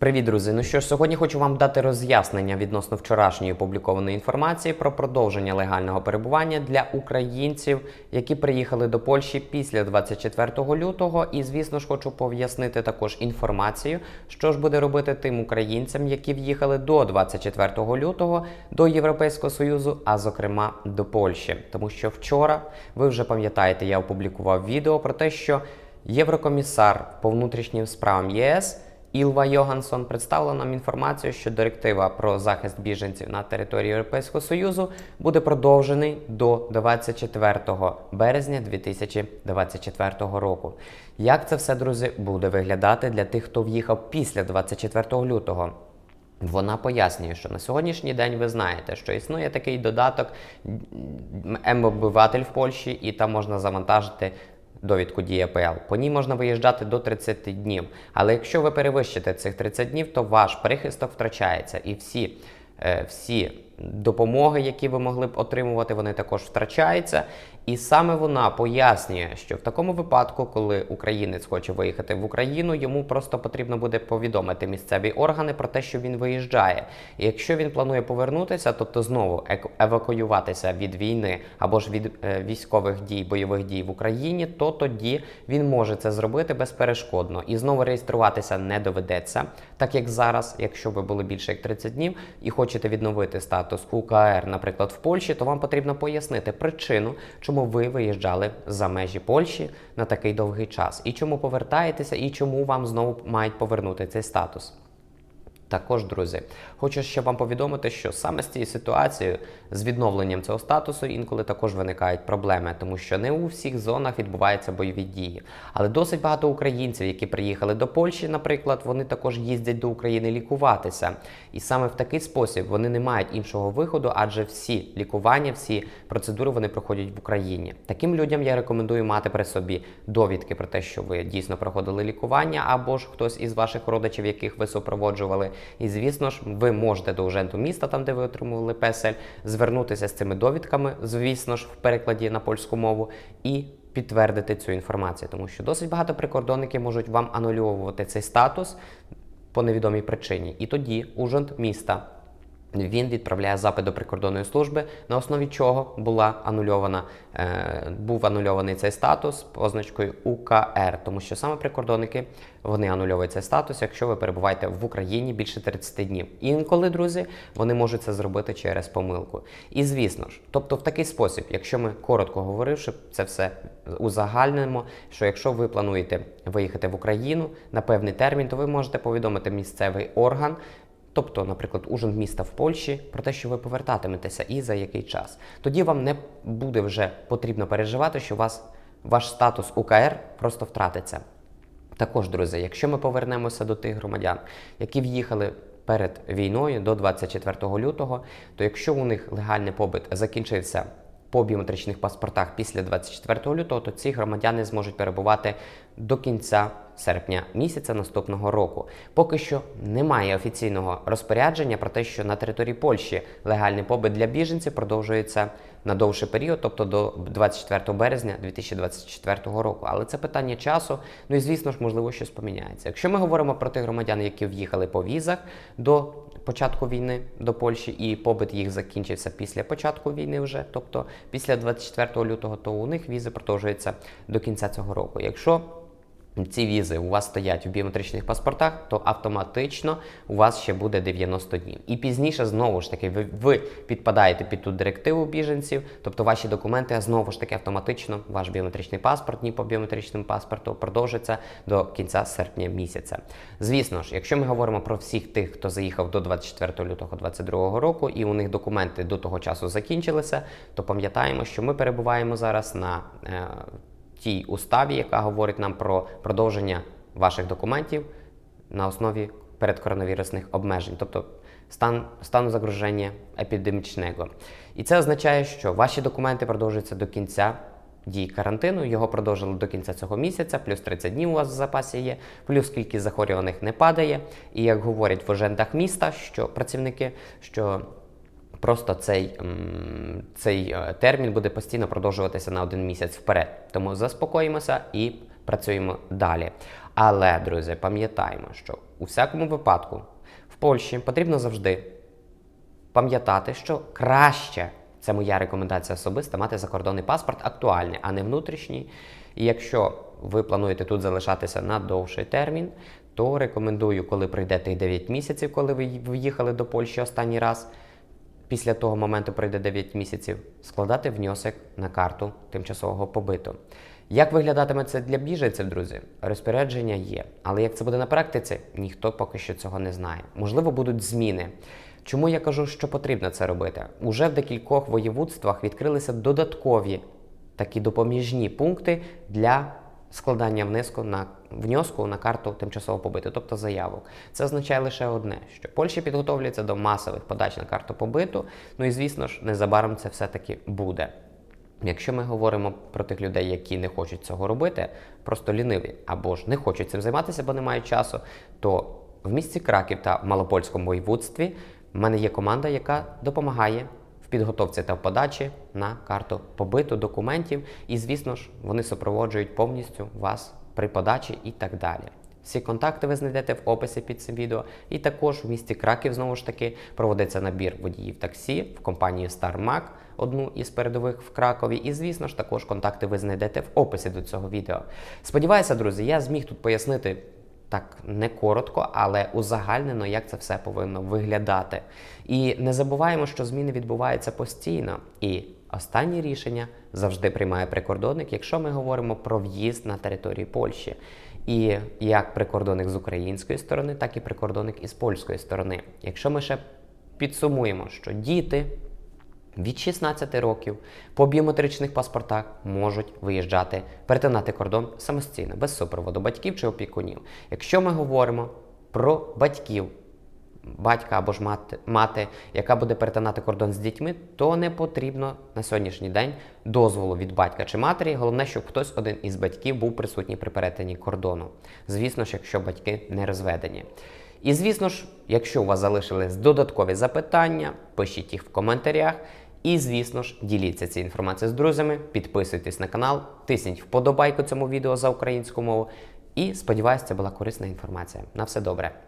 Привіт, друзі! Ну що ж, сьогодні хочу вам дати роз'яснення відносно вчорашньої опублікованої інформації про продовження легального перебування для українців, які приїхали до Польщі після 24 лютого. І, звісно ж, хочу пояснити також інформацію, що ж буде робити тим українцям, які в'їхали до 24 лютого до Європейського Союзу, а зокрема до Польщі. Тому що вчора, ви вже пам'ятаєте, я опублікував відео про те, що єврокомісар по внутрішнім справам ЄС. Ілва Йогансон представила нам інформацію, що директива про захист біженців на території Європейського Союзу буде продовжений до 24 березня 2024 року. Як це все, друзі, буде виглядати для тих, хто в'їхав після 24 лютого? Вона пояснює, що на сьогоднішній день ви знаєте, що існує такий додаток М-обиватель в Польщі, і там можна завантажити довідку ДІАПЛ. По ній можна виїжджати до 30 днів. Але якщо ви перевищите цих 30 днів, то ваш прихисток втрачається. І всі, е, всі допомоги, які ви могли б отримувати, вони також втрачаються. І саме вона пояснює, що в такому випадку, коли українець хоче виїхати в Україну, йому просто потрібно буде повідомити місцеві органи про те, що він виїжджає. І якщо він планує повернутися, тобто знову евакуюватися від війни або ж від е, військових дій, бойових дій в Україні, то тоді він може це зробити безперешкодно і знову реєструватися не доведеться, так як зараз, якщо ви були більше як 30 днів і хочете відновити статус УКР, наприклад, в Польщі, то вам потрібно пояснити причину, чому ви виїжджали за межі Польщі на такий довгий час, і чому повертаєтеся, і чому вам знову мають повернути цей статус. Також, друзі, хочу ще вам повідомити, що саме з цією ситуацією, з відновленням цього статусу, інколи також виникають проблеми, тому що не у всіх зонах відбуваються бойові дії. Але досить багато українців, які приїхали до Польщі, наприклад, вони також їздять до України лікуватися. І саме в такий спосіб вони не мають іншого виходу, адже всі лікування, всі процедури вони проходять в Україні. Таким людям я рекомендую мати при собі довідки про те, що ви дійсно проходили лікування, або ж хтось із ваших родичів, яких ви супроводжували. І звісно ж, ви можете до уженту міста, там де ви отримували ПСЛ, звернутися з цими довідками, звісно ж, в перекладі на польську мову, і підтвердити цю інформацію, тому що досить багато прикордонників можуть вам анульовувати цей статус по невідомій причині. І тоді ужент міста. Він відправляє запит до прикордонної служби, на основі чого була анульована, е, був анульований цей статус позначкою УКР, тому що саме прикордонники вони анульовують цей статус, якщо ви перебуваєте в Україні більше 30 днів. Інколи, друзі, вони можуть це зробити через помилку. І звісно ж, тобто в такий спосіб, якщо ми коротко говоривши, це все узагальнимо, що якщо ви плануєте виїхати в Україну на певний термін, то ви можете повідомити місцевий орган. Тобто, наприклад, ужин міста в Польщі про те, що ви повертатиметеся і за який час. Тоді вам не буде вже потрібно переживати, що вас ваш статус УКР просто втратиться. Також, друзі, якщо ми повернемося до тих громадян, які в'їхали перед війною до 24 лютого, то якщо у них легальний побит закінчився по біометричних паспортах після 24 лютого, то ці громадяни зможуть перебувати до кінця серпня місяця наступного року. Поки що немає офіційного розпорядження про те, що на території Польщі легальний побит для біженців продовжується на довший період, тобто до 24 березня 2024 року. Але це питання часу. Ну і звісно ж, можливо, щось поміняється. Якщо ми говоримо про тих громадян, які в'їхали по візах до початку війни до Польщі, і побит їх закінчився після початку війни, вже, тобто після 24 лютого, то у них візи продовжуються до кінця цього року. Якщо ці візи у вас стоять в біометричних паспортах, то автоматично у вас ще буде 90 днів. І пізніше, знову ж таки, ви, ви підпадаєте під ту директиву біженців, тобто ваші документи, знову ж таки, автоматично ваш біометричний паспорт, ні по біометричному паспорту, продовжиться до кінця серпня місяця. Звісно ж, якщо ми говоримо про всіх тих, хто заїхав до 24 лютого 2022 року, і у них документи до того часу закінчилися, то пам'ятаємо, що ми перебуваємо зараз на е, тій уставі, яка говорить нам про продовження ваших документів на основі передкоронавірусних обмежень, тобто стан, стану загруження епідемічного. І це означає, що ваші документи продовжуються до кінця дії карантину. Його продовжили до кінця цього місяця, плюс 30 днів у вас в запасі є, плюс кількість захворюваних не падає. І як говорять в ожендах міста, що працівники, що Просто цей, цей е, термін буде постійно продовжуватися на один місяць вперед. Тому заспокоїмося і працюємо далі. Але, друзі, пам'ятаємо, що у всякому випадку в Польщі потрібно завжди пам'ятати, що краще, це моя рекомендація особиста, мати закордонний паспорт актуальний, а не внутрішній. І якщо ви плануєте тут залишатися на довший термін, то рекомендую, коли пройде тих 9 місяців, коли ви в'їхали до Польщі останній раз, після того моменту пройде 9 місяців, складати внесок на карту тимчасового побиту. Як виглядатиме це для біженців, друзі? Розпорядження є. Але як це буде на практиці, ніхто поки що цього не знає. Можливо, будуть зміни. Чому я кажу, що потрібно це робити? Уже в декількох воєводствах відкрилися додаткові такі допоміжні пункти для складання внеску на внеску на карту тимчасового побиту, тобто заявок. Це означає лише одне, що Польща підготовлюється до масових подач на карту побиту. Ну і звісно ж, незабаром це все-таки буде. Якщо ми говоримо про тих людей, які не хочуть цього робити, просто ліниві або ж не хочуть цим займатися, бо не мають часу, то в місті Краків та Малопольському воєводстві в мене є команда, яка допомагає підготовці та в подачі на карту побиту документів, і, звісно ж, вони супроводжують повністю вас при подачі і так далі. Всі контакти ви знайдете в описі під цим відео. І також в місті Краків знову ж таки проводиться набір водіїв таксі в компанії StarMac, одну із передових в Кракові. І, звісно ж, також контакти ви знайдете в описі до цього відео. Сподіваюся, друзі, я зміг тут пояснити так не коротко, але узагальнено, як це все повинно виглядати. І не забуваємо, що зміни відбуваються постійно. І останнє рішення завжди приймає прикордонник, якщо ми говоримо про в'їзд на територію Польщі. І як прикордонник з української сторони, так і прикордонник із польської сторони. Якщо ми ще підсумуємо, що діти від 16 років по біометричних паспортах можуть виїжджати, перетинати кордон самостійно, без супроводу батьків чи опікунів. Якщо ми говоримо про батьків, батька або ж мати, мати, яка буде перетинати кордон з дітьми, то не потрібно на сьогоднішній день дозволу від батька чи матері. Головне, щоб хтось один із батьків був присутній при перетині кордону. Звісно ж, якщо батьки не розведені. І звісно ж, якщо у вас залишились додаткові запитання, пишіть їх в коментарях. І, звісно ж, діліться цією інформацією з друзями, підписуйтесь на канал, тисніть вподобайку цьому відео за українську мову. І сподіваюся, це була корисна інформація. На все добре.